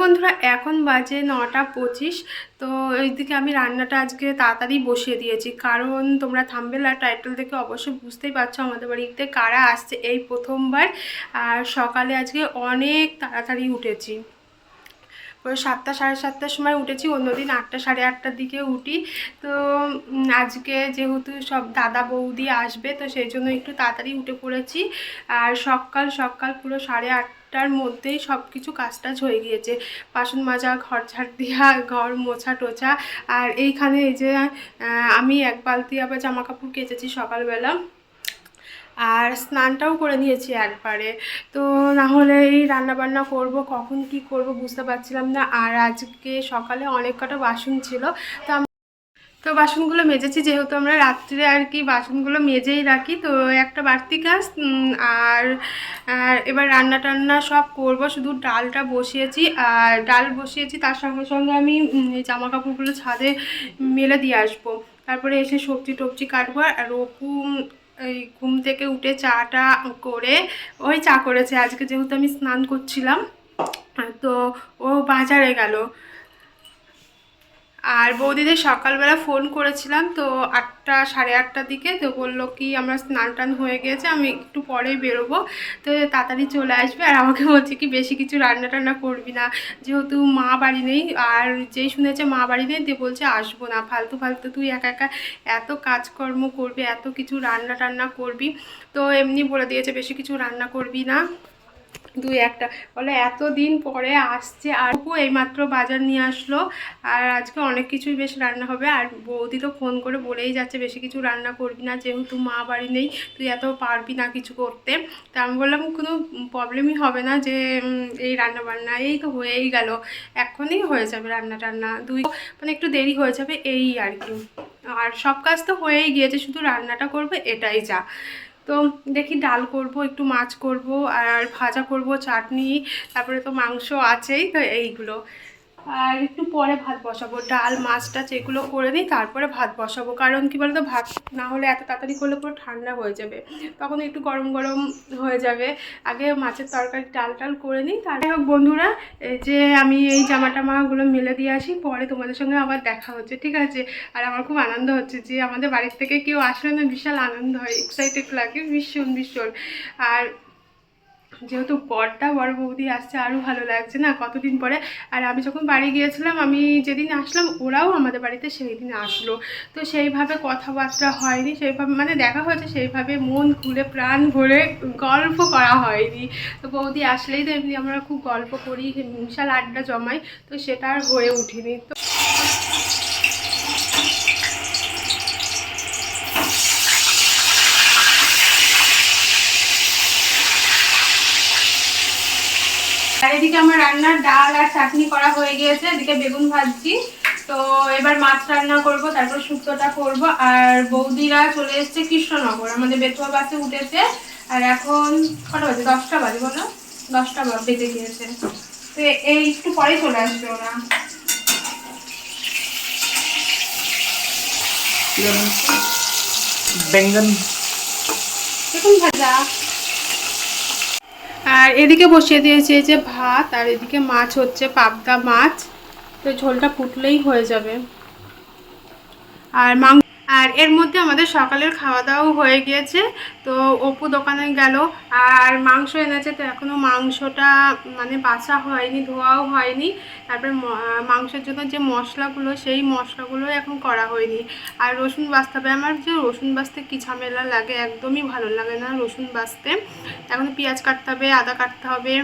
বন্ধুরা, এখন বাজে নটা পঁচিশ, তো এইদিকে আমি রান্নাটা আজকে তাড়াতাড়ি বসিয়ে দিয়েছি। কারণ তোমরা থাম্বেল আর টাইটেল দেখে অবশ্যই বুঝতেই পারছ আমাদের বাড়িতে কারা আসছে এই প্রথমবার। আর সকালে আজকে অনেক তাড়াতাড়ি উঠেছি। ওই সাতটা, সাড়ে সাতটার সময় উঠেছি, অন্যদিন আটটা, সাড়ে আটটার দিকে উঠি। তো আজকে যেহেতু সব দাদা বৌদি আসবে, তো সেই জন্য একটু তাড়াতাড়ি উঠে পড়েছি। আর সকাল সকাল পুরো সাড়ে আটটার মধ্যেই সব কিছু কাজ টাজ হয়ে গিয়েছে। বাসন মাজা, ঘর ঝাড় দেওয়া ঘর মোছা টোছা। আর এইখানে এই যে আমি এক বালতি আবার জামা কাপড় কেচেছি সকালবেলা। আর স্নানটাও করে নিয়েছি একবারে। তো না হলে এই রান্নাবান্না করব, কখন কি করব বুঝতে পারছিলাম না। আর আজকে সকালে অনেক কটা বাসন ছিল। তো তো বাসনগুলো মেজেছি, যেহেতু আমরা রাত্রে আর কি বাসনগুলো মেজেই রাখি, তো একটা বাড়তি কাজ আর এবার রান্না টান্না সব করব, শুধু ডালটা বসিয়েছি, আর ডাল বসিয়েছি, তার সঙ্গে সঙ্গে আমি জামা কাপড়গুলো ছাদে মেলে দিয়ে আসব। তারপরে এসে সবজি টবজি কাটবো, আর অপু এই ঘুম থেকে উঠে চাটা করে, ওই চা করেছে, আজকে যেহেতু আমি স্নান করছিলাম, তো ও বাজারে গেল। আর বৌদিদের সকালবেলা ফোন করেছিলাম, তো আটটা, সাড়ে আটটার দিকে, তো বলল কি আমরা স্নান টান হয়ে গেছে, আমি একটু পরেই বেরোবো। তো তাড়াতাড়ি চলে আসবে, আর আমাকে বলছে কি বেশি কিছু রান্না টান্না করবি না, যেহেতু মা বাড়ি নেই, আর যেই শুনেছে মা বাড়ি নেই দিয়ে বলছে আসব না, ফালতু ফালতু তুই একা একা এত কাজকর্ম করবি, এত কিছু রান্না টান্না করবি, তো এমনি বলে দিয়েছে বেশি কিছু রান্না করবি না। দুই একটা। বলে এত দিন পরে আসছে আর অপু এইমাত্র বাজার নিয়ে আসলো আর আজকে অনেক কিছুই বেশ রান্না হবে। আর বৌদি তো ফোন করে বলেই যাচ্ছে, বেশি কিছু রান্না করবি না, যেহেতু মা বাড়ি নেই, তুই এত পারবি না কিছু করতে। তা আমি বললাম, কোনো প্রবলেমই হবে না যে এই রান্না বান্না, এই তো হয়েই গেল। এখনই হয়ে যাবে রান্না টান্না। দুই মানে একটু দেরি হয়ে যাবে, এই আর কি। আর সব কাজ তো হয়েই গিয়েছে, শুধু রান্নাটা করবে, এটাই যা। তো দেখি ডাল করব, একটু মাছ করব আর ভাজা করব, চাটনি, তারপরে তো মাংস আছেই, তো এইগুলো। আর একটু পরে ভাত বসাবো, ডাল, মাছ টাছ এগুলো করে নিই তারপরে ভাত বসাবো। কারণ কি বলতো, ভাত না হলে এত তাড়াতাড়ি করলে পুরো ঠান্ডা হয়ে যাবে। তখন একটু গরম গরম হয়ে যাবে। আগে মাছের তরকারি ডাল টাল করে নিই তার হোক বন্ধুরা যে আমি এই জামা টামাগুলো মেলে দিয়ে আসি, পরে তোমাদের সঙ্গে আবার দেখা হচ্ছে, ঠিক আছে? আর আমার খুব আনন্দ হচ্ছে যে আমাদের বাড়ির থেকে কেউ আসলে না, বিশাল আনন্দ হয় এক্সাইটেড লাগে, ভীষণ ভীষণ। আর যেহেতু বরটা বড় বৌদি আসছে আরও ভালো লাগছে না কতদিন পরে? আর আমি যখন বাড়ি গিয়েছিলাম, আমি যেদিন আসলাম, ওরাও আমাদের বাড়িতে সেই দিন আসলো। তো সেইভাবে কথাবার্তা হয়নি, সেইভাবে মানে দেখা হয়েছে, সেইভাবে মন খুলে প্রাণ ভরে গল্প করা হয়নি। তো বৌদি আসলেই তো এমনি আমরা খুব গল্প করি বিশাল আড্ডা জমাই, তো সেটা আর হয়ে উঠিনি। তো আর এদিকে আমার রান্নার ডাল আর চাটনি করা হয়ে গিয়েছে, এদিকে বেগুন ভাজছি। তো এবার মাছ রান্না করব, তারপর শুক্তোটা করব। আর বৌদিরা চলে এসেছে কৃষ্ণনগর, আমাদের বেতুয়া বাসে উঠেছে। আর এখন কটা বাজে? দশটা বাজে বলো? দশটা বেজে গিয়েছে। তো এই একটু পরে চলে আসবে ওরা। বেঙ্গন বেগুন ভাজা। আর এদিকে বসিয়ে দিয়েছি যে ভাত, আর এদিকে মাছ হচ্ছে, পাবদা মাছ। তো ঝোলটা ফুটলেই হয়ে যাবে। আর মাংস আর এর মধ্যে আমাদের সকালের খাওয়া দাওয়াও হয়ে গিয়েছে। তো অপু দোকানে গেল আর মাংস এনেছে, তো এখনও মাংসটা মানে বাছা হয়নি, ধোয়াও হয়নি। তারপরে মাংসের জন্য যে মশলাগুলো, সেই মশলাগুলো এখন করা হয়নি। আর রসুন বাছতে হবে। আমার যে রসুন বাছতে কী ঝামেলা লাগে, একদমই ভালো লাগে না রসুন বাছতে এখন পেঁয়াজ কাটতে হবে, আদা কাটতে হবে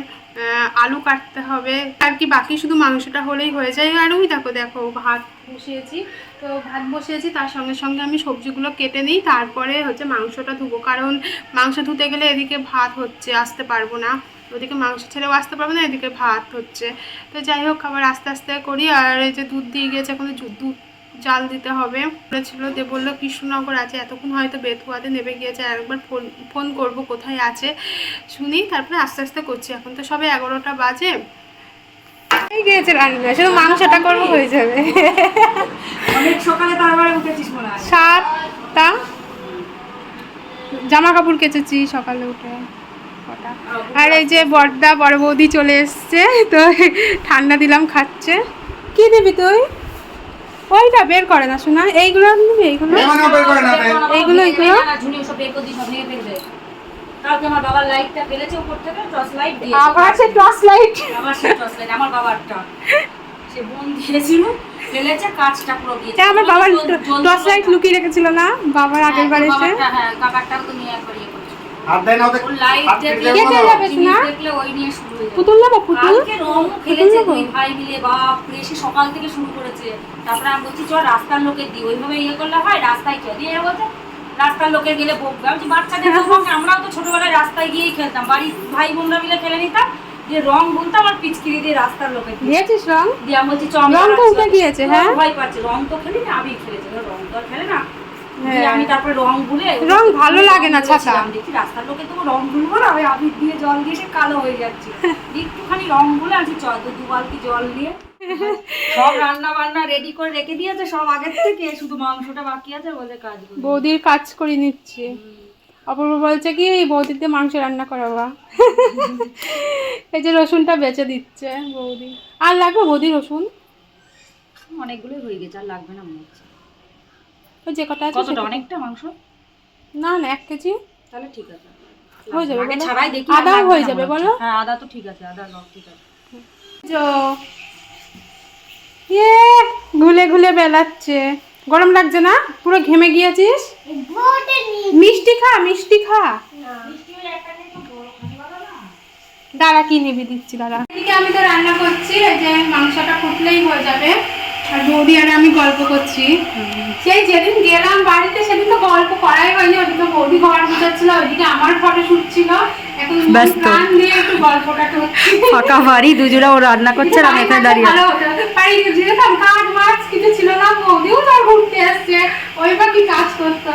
আলু কাটতে হবে। আর কি বাকি শুধু মাংসটা হলেই হয়ে যায়। আর ওই দেখো দেখো, ভাত বসিয়েছি। তো ভাত বসিয়েছি, তার সঙ্গে সঙ্গে আমি সবজিগুলো কেটে নিই, তারপরে হচ্ছে মাংসটা ধুবো। কারণ মাংস ধুতে গেলে এদিকে ভাত হচ্ছে, আসতে পারব না। ওদিকে মাংস ছেড়েও আসতে পারব না, এদিকে ভাত হচ্ছে। তো যাই হোক, আবার আস্তে আস্তে করি। আর এই যে দুধ দিয়ে গিয়েছে, এখন দুধ জাল দিতে হবে। বলেছিল যে বলল, কৃষ্ণনগর আছে, এতক্ষণ হয়তো বেতুয়াতে নেমে গিয়েছে, আর একবার ফোন ফোন করব কোথায় আছে। শুনি, তারপরে আস্তে আস্তে করছি। এখন তো সবে এগারোটা বাজে। এই গিয়েছে রান্না শুধু মাংসটা করব হয়ে যাবে। অনেক সকালে তারপরে উঠেছিস মনে হয়। সাতটা। জামা কাপড় কেচেছি সকালে উঠে। আর এই যে বড়দা বড় বৌদি চলে এসছে তো ঠান্ডা দিলাম খাচ্ছে। কি দিবি তুই? ওইটা বের করে না শোনা এইগুলো নিবি এইগুলো? এমনও বের করে না এইগুলো, এইগুলো? কালকে আমার বাবার লাইটটা ফেলেছে উপর থেকে টর্চ লাইট দিয়ে আবার সে টর্চ লাইট আমার সেই টর্চ লাইট আমার বাবারটা। সে বোন দিয়েছিল ফেলেছে কাজটা পুরো গিয়েছে আমার বাবার টর্চ লাইট লুকিয়ে রেখেছিল না? বাবার হ্যাঁ, আগের বার এসে হ্যাঁ কাকারটাও তো নিয়ে একবার ইয়ে ওদের লাইট দেখলে। যাবে ওই নিয়ে শুরু হয়ে যাবে। পুতুল নেব পুতুল? কালকে রং খেলেছে দুই ভাই মিলে বাপ রে, সকাল থেকে শুরু করেছে। তারপরে আমি বলছি চল রাস্তার লোকের দি ওইভাবে ইয়ে করলে হয় রাস্তায় চল দিয়ে বলছে। রাস্তার লোকের গেলে বকবে। আমি বাচ্চাদের বকে, আমরাও তো ছোটবেলায় রাস্তায় গিয়েই খেলতাম। বাড়ির ভাই বোনরা মিলে খেলে নিতাম। যে রং গুনতাম আর পিচকিরি দিয়ে রাস্তার লোকের দিয়েছিস রং? দিয়ে আমি বলছি রং তো উঠে গিয়েছে, হ্যাঁ? ভয় পাচ্ছে। রং তো খেলি না আবির খেলেছে রং তো আর খেলে না। হ্যাঁ। আমি তারপরে রং গুলে রং ভালো লাগে না। দেখি রাস্তার লোকে তো রং গুলবো না ওই আবির দিয়ে জল দিয়ে সে কালো হয়ে যাচ্ছে। একটুখানি রং গুলে আছি চল দু বালতি জল দিয়ে সব রান্না বান্না রেডি করে রেখে দিয়েছে সব আগের থেকে। শুধু মাংসটা বাকি আছে বলে কাজ বৌদির কাজ করে নিচ্ছে। অপূর্ব বলছে কি বৌদির দিয়ে মাংস রান্না করাবা। এই যে রসুনটা বেচে দিচ্ছে বৌদি। আর লাগবে বৌদি রসুন? অনেকগুলোই হয়ে গেছে আর লাগবে না মনে হচ্ছে। ওই যে কটা আছে কতটা অনেকটা মাংস? না না এক কেজি। তাহলে ঠিক আছে। হয়ে যাবে ছাড়াই দেখি লাগবে হয়ে যাবে বলো? হ্যাঁ আদা তো ঠিক আছে আদা লব ঠিক আছে। ঘুলে ঘুলে বেলাচ্ছে। গরম লাগছে না? পুরো ঘেমে গিয়েছিস? মিষ্টি খা মিষ্টি খা। দাঁড়া, কি নিবি দিচ্ছি, দাঁড়া। আমি তো রান্না করছি যে মাংসটা ফুটলেই হয়ে যাবে। আর বৌদি আর আমি গল্প করছি। সেই যেদিন গেলাম বাড়িতে সেদিন তো গল্প করাই হয়নি ওদিকে বৌদি ঘর আমার ফটো শুট ছিল। এখন প্রাণ দিয়ে একটু গল্পটা ফাঁকা বাড়ি দুজোড়া ও রান্না করছে আর আমি এখানে দাঁড়িয়ে ভালো হতো। বাড়ি যেতাম কাজ মাছ কিছু ছিল না বৌদিও তার ঘুরতে এসছে। ওই বা কি কাজ করতো।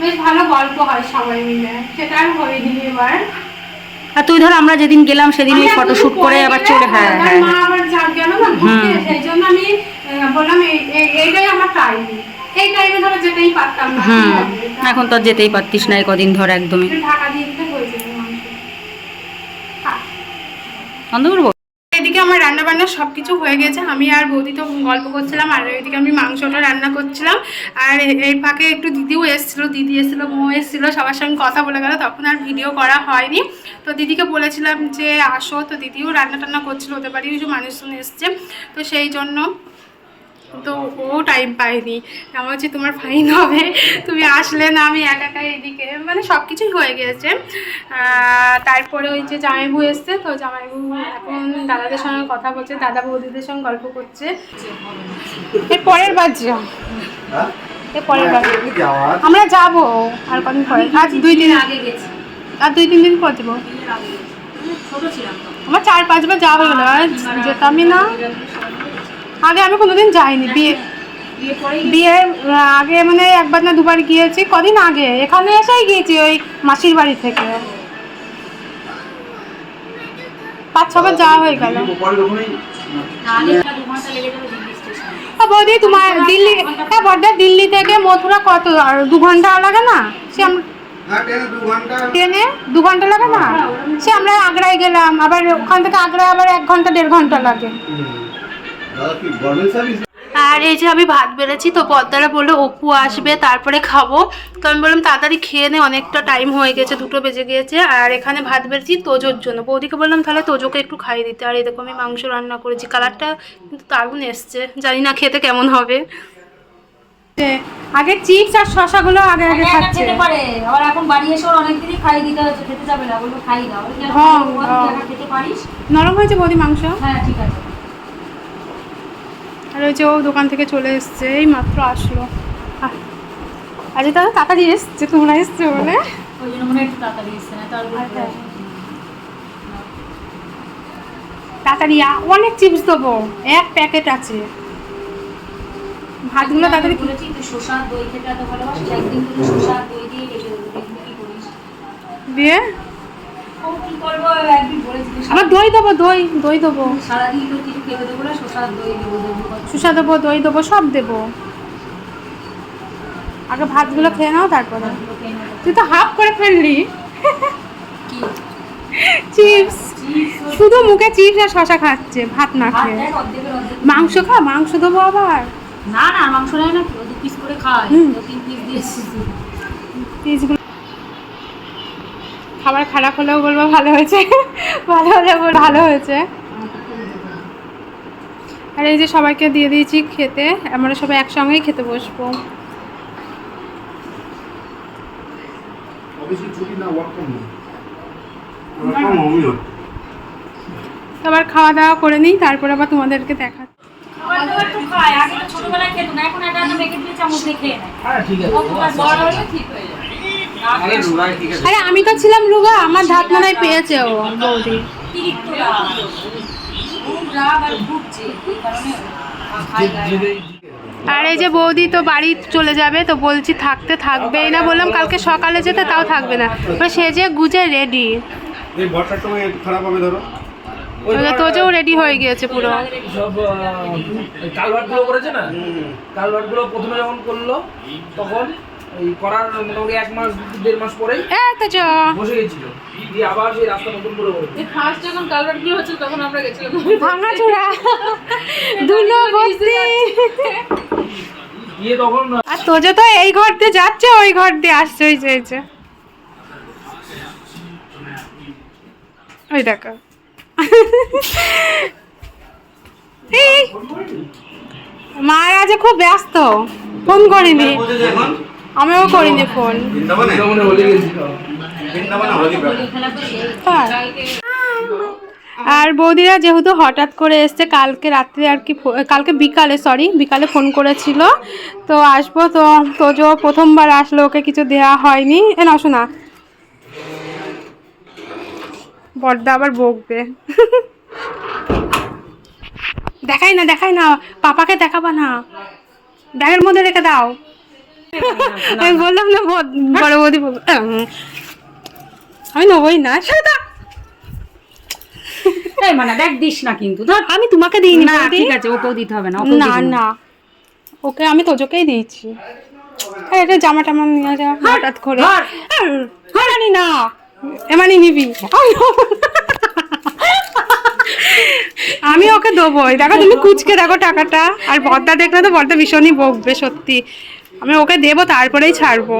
বেশ ভালো গল্প হয় সবাই মিলে সেটা আর হয়নি এবার। আর তুই ধর আমরা যেদিন গেলাম সেদিন ওই আমি ফটো একটু শুট করে আবার চলে হ্যাঁ হ্যাঁ। মা আবার যা গেল না ঘুরতে সেই জন্য আমি বললাম এই- এই- এইটাই আমার টাইম এই টাইমে ধরো যেতেই পারতাম না। হুম এখন তো আর যেতেই পারতিস না কদিন ধর একদমই। ঢাকা দিয়ে দিতে হয়ে। বন্ধ করব এদিকে আমার রান্না বান্না সব কিছু হয়ে গেছে। আমি আর বৌদি তো গল্প করছিলাম আর এদিকে আমি মাংসটা রান্না করছিলাম। আর এ- এই ফাঁকে একটু দিদিও এসেছিল দিদি এসেছিল মো এসেছিল সবার সঙ্গে কথা বলে গেল তখন আর ভিডিও করা হয়নি। তো দিদিকে বলেছিলাম যে আসো। তো দিদিও রান্না টান্না করছিল ওদের বাড়ি কিছু মানুষজন এসছে। তো সেই জন্য তো ও টাইম পায়নি। আমার হচ্ছে তোমার ফাইন হবে। তুমি আসলে না আমি একা একা এদিকে। মানে সব কিছুই হয়ে গেছে। তারপরে ওই যে জামাইবু এসছে তো জামাইবু এখন দাদাদের সঙ্গে কথা বলছে দাদা বৌদিদের সঙ্গে গল্প করছে। এর পরের বার যাও। হ্যাঁ? এর পরের বার। এমনি আমরা যাব আর কদিন পরে। আজ দুই দিন আগে গেছি। আর দুই তিন দিন পর যাব। ছোট ছিলাম তো। আমার চার পাঁচবার যাওয়া হয়ে গেলো যেতামই না। আগে আমি কোনোদিন যাইনি, বিয়ে বিয়ে বিয়ের আগে মানে একবার না দুবার গিয়েছি, কদিন আগে। এখানে এসেই গিয়েছি ওই মাসির বাড়ি থেকে। পাঁচ ছবার যাওয়া হয়ে গেল। বৌদি, তোমার দিল্লি হ্যাঁ বড়দা দিল্লি থেকে মথুরা কত? আর দু ঘণ্টা লাগে না? সে ট্রেনে? দু ঘণ্টা লাগে না? সে আমরা আগ্রায় গেলাম, আবার ওখান থেকে আগ্রায় আবার এক ঘণ্টা, দেড় ঘণ্টা লাগে। আর এই যে আমি ভাত বেড়েছি তো পদ্মারা বলল অপু আসবে তারপরে খাব। তো আমি বললাম তাড়াতাড়ি খেয়ে নে অনেকটা টাইম হয়ে গেছে দুটো বেজে গিয়েছে। আর এখানে ভাত বেড়েছি তোজোর জন্য। বৌদিকে বললাম তাহলে তোজোকে একটু খাইয়ে দিতে। আর এরকম আমি মাংস রান্না করেছি। কালারটা কিন্তু দারুণ এসছে। জানি না খেতে কেমন হবে। আগে চিপস আর শশাগুলো আগে আগে একা খাচ্ছে। খেতে পারে। আবার এখন বাড়ি এসে ওর অনেক দিনই খাইয়ে দিতে হচ্ছে খেতে যাবে না। বলব খাই দাও। ওই যে হ্যাঁ, হ্যাঁ। খেতে পারিস? নরম হয়েছে বৌদি মাংস? হ্যাঁ ঠিক আছে। আর ওই যে ও দোকান থেকে চলে এসছে এই মাত্র আসলো। আজ তাহলে তাড়াতাড়ি এসছে তোমরা এসছে বলে। ওই জন্য মনে একটু তাড়াতাড়ি এসছে না তার। তাড়াতাড়ি অনেক চিপস দেবো এক প্যাকেট আছে। ভাতগুলো তাড়াতাড়ি বলেছি তুই শসা দই খেতে এত একদিন তুই শসা দই দিয়ে রেখে দেবো দেখবি কি করিস। দিয়ে? আবার দই দেবো দই দই দেবো। শসা দেবো দই দেবো সব দেবো। আগে ভাতগুলো খেয়ে নাও তারপরে। তুই তো হাফ করে ফেললি। চিপস। শুধু মুখে চিপস আর শশা খাচ্ছে ভাত না খেয়ে। মাংস খা মাংস দেবো আবার। না না মাংস নেয় না পিস করে খায় তিন পিস দিয়েছি। পিসগুলো খাবার খারাপ হলেও বলব ভালো হয়েছে। ভালো হলে ভালো হয়েছে। আর এই যে সবাইকে দিয়ে দিয়েছি খেতে আমরা সবাই একসঙ্গেই খেতে বসবো। আবার খাওয়া দাওয়া করে নিই তারপর আবার তোমাদেরকে দেখা খাবার দাবার একটু খায় আগে তো ছোটবেলায় খেত না এখন একটা মেখে দিয়ে চামচ দিয়ে খেয়ে নেয়। হ্যাঁ ঠিক আছে আরে রুগাই ঠিক আছে আরে আমি তো ছিলাম রুগা আমার ধাত মনে পেয়েছে ও। বৌদি আর এই কারণে খায় গায়ে। আর এই যে বৌদি তো বাড়ি চলে যাবে তো বলছি থাকতে থাকবেই না বললাম কালকে সকালে যেতে তাও থাকবে না। সে যে গুজে রেডি খারাপ হবে ধরো। তোজেও রেডি হয়ে গিয়েছে পুরো। সব কালভার্টগুলো করেছে না? কালভার্টগুলো প্রথমে যখন করল তখন এই করার মোটামুটি এক মাস দেড় মাস পরেই এ তোজ বসে গেছিল। দিয়ে আবার সেই রাস্তা নতুন করে করেছে ফার্স্ট যখন কালভার্টগুলো হচ্ছিল তখন আমরা গেছিলাম। ভাঙা চূড়া দুলো ভর্তি দিয়ে তখন আর তোজে তো এই ঘর দিয়ে যাচ্ছে ওই ঘর দিয়ে আসছে ওই যে ওই দেখো। এই, মায়ের আজ খুব ব্যস্ত। ফোন করিনি। আমিও করিনি ফোন হ্যাঁ। আর বৌদিরা যেহেতু হঠাৎ করে এসছে কালকে রাত্রে আর কি কালকে বিকালে সরি বিকালে ফোন করেছিল। তো আসব তো তোজো প্রথমবার আসলো ওকে কিছু দেওয়া হয়নি। এ না শোনা বড়দা আবার বকবে। দেখাই না দেখাই না পাপাকে দেখাবা না। ব্যাগের মধ্যে রেখে দাও। আমি বললাম না বড় বৌদি আমি নেবই না সেটা এই মানে দেখ দিস না কিন্তু ধর। আমি তোমাকে দিইনি না ঠিক আছে ওকেও দিতে হবে না না না। ওকে আমি তোজোকেই দিয়েছি। এটা জামা টামা নিয়ে যা হঠাৎ করে। জানি না এমানি নিবি। আমি ওকে দেবো। এই দেখো তুমি কুচকে দেখো টাকাটা আর বর্দা দেখলে তো বর্দা ভীষণই বকবে সত্যি। আমি ওকে দেবো তারপরেই ছাড়বো।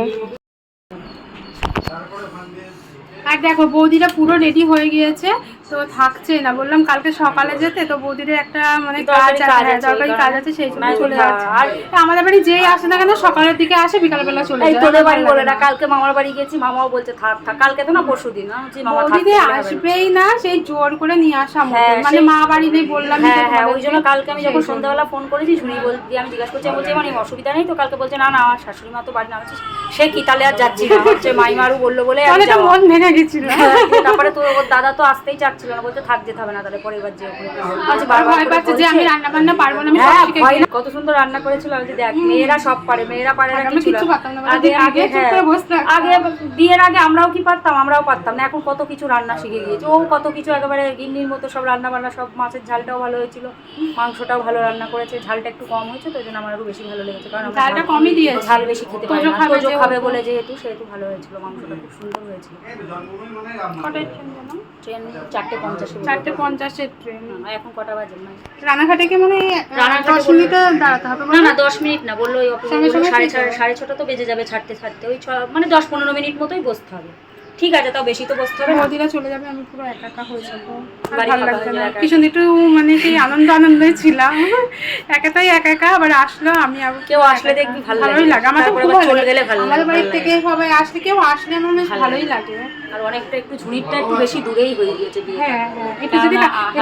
আর দেখো বৌদিটা পুরো রেডি হয়ে গিয়েছে। তো থাকছে না। বললাম কালকে সকালে যেতে তো বৌদিদের একটা মানে কাজ আছে হ্যাঁ, দরকারি কাজ আছে সেই জন্য চলে যাচ্ছে। আমাদের বাড়ি যেই আসে না কেন সকালের দিকে আসে বিকালবেলা চলে যায়। তোদের বাড়ি বলে না কালকে মামার বাড়ি গেছি মামাও বলছে থাক থাক কালকে তো না পরশু দিন। মামা থাকতে। আসবেই না সেই জোর করে নিয়ে আসা। হ্যাঁ, মানে মা বাড়ি নেই বললাম হ্যাঁ হ্যাঁ ওই জন্য কালকে আমি যখন সন্ধ্যাবেলা ফোন করেছি ঝুড়ি বলছি আমি জিজ্ঞাসা করছি বলছি মানে অসুবিধা নেই তো? কালকে বলছে না না আমার শাশুড়ি মা তো বাড়ি না বলছি সে কি? তাহলে আর যাচ্ছি না। হচ্ছে মাইমারু বলল বলে আমি মন ভেঙে গেছিল। হ্যাঁ, তারপরে তো ওর দাদা তো আসতেই চাচ্ছিল না বলতে থাক যেতে হবে না তাহলে পরে এবার যে আচ্ছা বারবার ভয় পাচ্ছে যে আমি রান্না বান্না পারব না আমি সব হ্যাঁ, শিখে কত সুন্দর রান্না করেছিল আমি দেখ মেয়েরা সব পারে মেয়েরা পারে না কিছু পারতাম না, আগে আগে চুপ হ্যাঁ করে বসে থাকতাম। আগে বিয়ের আগে আমরাও কি পারতাম আমরাও পারতাম না এখন কত কিছু রান্না শিখে গিয়েছে। ও কত কিছু একেবারে গিন্নির মতো সব রান্না বান্না সব মাছের ঝালটাও ভালো হয়েছিল মাংসটাও ভালো রান্না করেছে ঝালটা একটু কম হয়েছে তো ওই জন্য আমার আরও বেশি ভালো লেগেছে কারণ ঝালটা ঝাল- কমই দিয়েছে। ঝাল বেশি খেতে পারি না। খাবে তোজো খাবে বলে যেহেতু সেহেতু ভালো হয়েছিল মাংসটা খুব সুন্দর হয়েছিল। মানে ট্রেন জানো? চারটে পঞ্চাশে চারটে পঞ্চাশের ট্রেন এখন কটা বাজে? না রানাঘাটে কি মানে দশ মিনিট দাঁড়াতে হবে না না দশ মিনিট না বলল ওই সাড়ে ছটা সাড়ে ছটা তো বেজে যাবে ছাড়তে ছাড়তে। ওই ছ মানে দশ পনেরো মিনিট মতোই বসতে হবে। ঠিক আছে তাও বেশি তো বসতে হবে না। বৌদিরা চলে যাবে আমি পুরো একা একা হয়ে যাব। বাড়ি ভালো লাগছে না। একা একটু মানে কি আনন্দ আনন্দই ছিলাম। একাটাই একা একা আবার আসলো আমি আবার কেউ আসলে দেখবি ভালো ভালোই লাগে। আমার তো খুব ভালো। গেলে ভালো বাড়ির ভালো থেকে সবাই আসলে কেউ আসলে আমার বেশ ভালোই লাগে। আর অনেকটা একটু ঝুড়িটা একটু বেশি দূরেই হয়ে গিয়েছে হ্যাঁ হ্যাঁ। একটু যদি।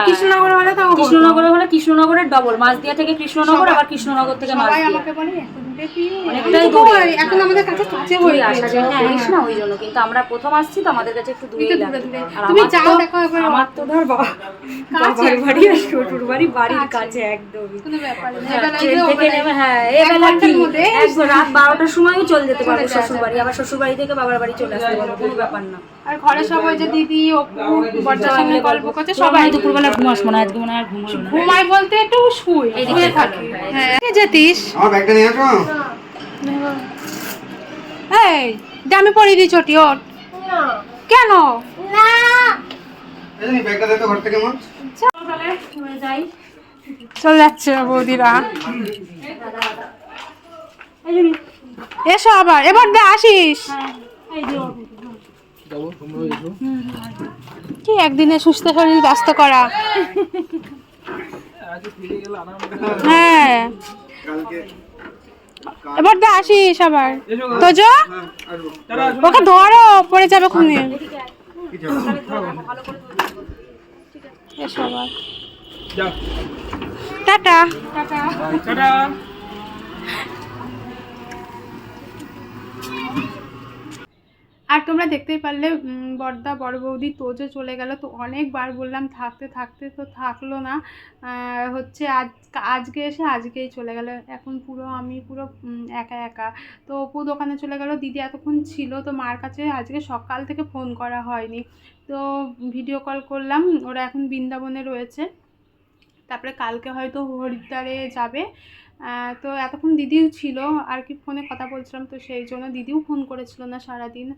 কৃষ্ণনগর হলে তাও। কৃষ্ণনগরে হলে কৃষ্ণনগরের ডবল মাছদিয়া থেকে কৃষ্ণনগর আবার কৃষ্ণনগর থেকে সবাই মাছদিয়া আমাকে বলে এত দূরে কি অনেকটাই আমি তো দূরে। কই, এখন আমাদের কাছে কাছে হয়ে আসা গেছে। হ্যাঁ, করিস হ্যাঁ। না ওই জন্য। কিন্তু আমরা প্রথম আসছি তো আমাদের কাছে একটু দূরে একটু দূরে লাগে দূরে। আর তুমি আমার দেখো একবার। আমার তো ধর বাবা বাবার বাড়ি আর শ্বশুর বাড়ি বাড়ির কাছে। কাছে একদমই। কোনো ব্যাপার না। হ্যাঁ, এবেলায় ট্রেন যে থেকে ওবেলায়- নেমে হ্যাঁ এক এবেলা কি? মধ্যে। রাত বারোটার সময়ও চলে যেতে পারব শ্বশুর বাড়ি আবার শ্বশুর বাড়ি থেকে বাবার বাড়ি চলে আসতে পারব কোনো ব্যাপার না। আর ঘরে সব যে দিদি অপু বর্দার সঙ্গে গল্প করছে সবাই সবাই দুপুরবেলা ঘুমাস মনে আজকে মনে আর ঘুমাই বলতে একটু শুই। থাকো, হ্যাঁ, হ্যাঁ যেতিস? আমার ব্যাগটা নিয়ে আসো। এই দে আমি পরিয়ে দিই চটি ওর কেন? তাহলে চলে যাচ্ছে বৌদিরা। এসো আবার এবার দে আসিস। হ্যাঁ কি একদিনে সুস্থ শরীর ব্যস্ত করা? হ্যাঁ। কালকে এবার দা আসিস আবার। তোজ? ওকে ধরো পড়ে যাবে খুনি। টাটা। টাটা। আর তোমরা দেখতেই পারলে বড়দা বড় বৌদি তোজো চলে গেল। তো অনেকবার বললাম, থাকতে থাকতে তো থাকল না। হচ্ছে আজ, আজকে এসে আজকেই চলে গেল। এখন পুরো আমি পুরো একা একা। তো অপু দোকানে চলে গেল। দিদি এতক্ষণ ছিল, তো মার কাছে আজকে সকাল থেকে ফোন করা হয়নি। তো ভিডিও কল করলাম, ওরা এখন বৃন্দাবনে রয়েছে। তারপরে কালকে হয়তো হরিদ্বারে যাবে। তো এতক্ষণ দিদিও ছিল, আর কি ফোনে কথা বলছিলাম, তো সেই জন্য দিদিও ফোন করেছিল না সারাদিন।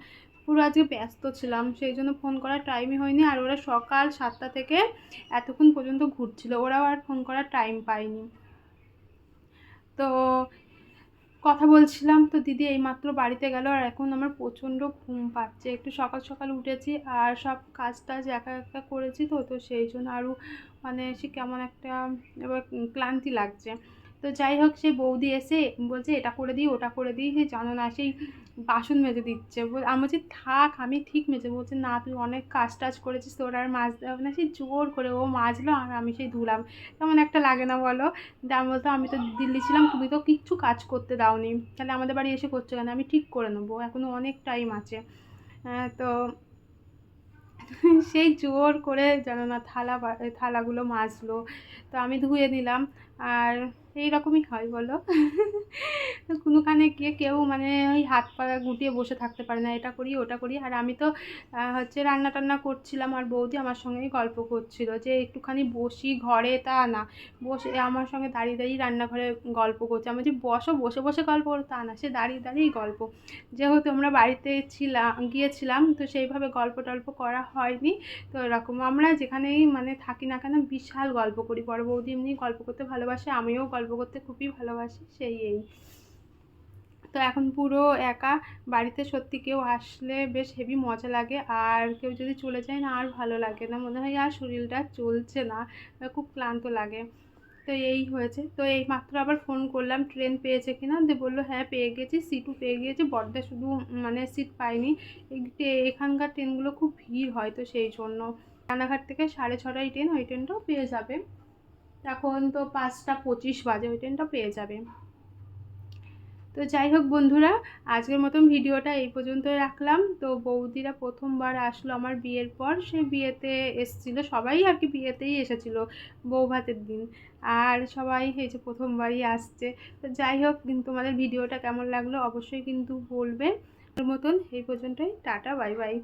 পুরো আজকে ব্যস্ত ছিলাম, সেই জন্য ফোন করার টাইমই হয়নি, আর ওরা সকাল সাতটা থেকে এতক্ষণ পর্যন্ত ঘুরছিল, ওরাও আর ফোন করার টাইম পায়নি। তো কথা বলছিলাম, তো দিদি এইমাত্র বাড়িতে গেল, আর এখন আমার প্রচণ্ড ঘুম পাচ্ছে, একটু সকাল সকাল উঠেছি, আর সব কাজ টাজ একা একা করেছি তো তো সেই জন্য আরও মানে সে কেমন একটা এবার ক্লান্তি লাগছে। তো যাই হোক সেই বৌদি এসে বলছে, এটা করে দিই, ওটা করে দিই। সে জানো না, সেই বাসন মেজে দিচ্ছে। আমি বলছি, থাক, আমি ঠিক মেজে। বলছে, না, তুই অনেক কাজ টাজ করেছিস, তোর আর মাজতে হবে না। সেই জোর করে ও মাজলো, আর আমি সেই ধুলাম। তেমন একটা লাগে না, বলো। আমি বলতো, আমি তো দিল্লি ছিলাম, তুমি তো কিচ্ছু কাজ করতে দাওনি। তাহলে আমাদের বাড়ি এসে করছ কেন? আমি ঠিক করে নেব এখনও অনেক টাইম আছে। তো সেই জোর করে জানো না, থালা থালাগুলো মাজলো। তো আমি ধুয়ে নিলাম, আর এই রকমই হয়, বলো? কোনোখানে গিয়ে কেউ মানে ওই হাত পা গুটিয়ে বসে থাকতে পারে না, এটা করি, ওটা করি। আর আমি তো হচ্ছে রান্না টান্না করছিলাম, আর বৌদি আমার সঙ্গেই গল্প করছিল যে একটুখানি বসি ঘরে, তা না। বসে আমার সঙ্গে দাঁড়িয়ে দাঁড়িয়ে রান্নাঘরে গল্প করছে। আমি যে বসো, বসে বসে গল্প করো। তা না, সে দাঁড়িয়ে দাঁড়িয়েই গল্প। যেহেতু আমরা বাড়িতে ছিলাম গিয়েছিলাম, তো সেইভাবে গল্প টল্প করা হয়নি। তো এরকম আমরা যেখানেই মানে থাকি না কেন, বিশাল গল্প করি। বড় বৌদি এমনি গল্প করতে ভালোবাসে, আমিও গল্প করতে খুবই ভালোবাসি, সেই এই। তো এখন পুরো একা বাড়িতে সত্যি কেউ আসলে বেশ হেভি মজা লাগে, আর কেউ যদি চলে যায় না আর ভালো লাগে না। মনে হয় আর শরীরটা চলছে না, খুব ক্লান্ত লাগে। তো এই হয়েছে। তো এই মাত্র আবার ফোন করলাম ট্রেন পেয়েছে কিনা? দিয়ে বলল হ্যাঁ পেয়ে গেছি সিটও পেয়ে গিয়েছে বড়দা শুধু মানে সিট পাইনি। এখানকার ট্রেনগুলো খুব ভিড় হয় তো সেই জন্য। রানাঘাট থেকে সাড়ে ছটায় ট্রেন ওই ট্রেনটাও পেয়ে যাবে। এখন তো পাঁচটা পঁচিশ বাজে, ওই ট্রেনটা পেয়ে যাবে। তো যাই হোক বন্ধুরা, আজকের মতন ভিডিওটা এই পর্যন্তই রাখলাম। তো বৌদিরা প্রথমবার আসলো আমার বিয়ের পর, সে বিয়েতে এসেছিল, সবাই আর কি বিয়েতেই এসেছিল বউ ভাতের দিন। আর সবাই এই যে প্রথমবারই আসছে। তো যাই হোক, কিন্তু তোমাদের ভিডিওটা কেমন লাগল অবশ্যই কিন্তু বলবে। মতন এই পর্যন্তই, টাটা, বাই বাই।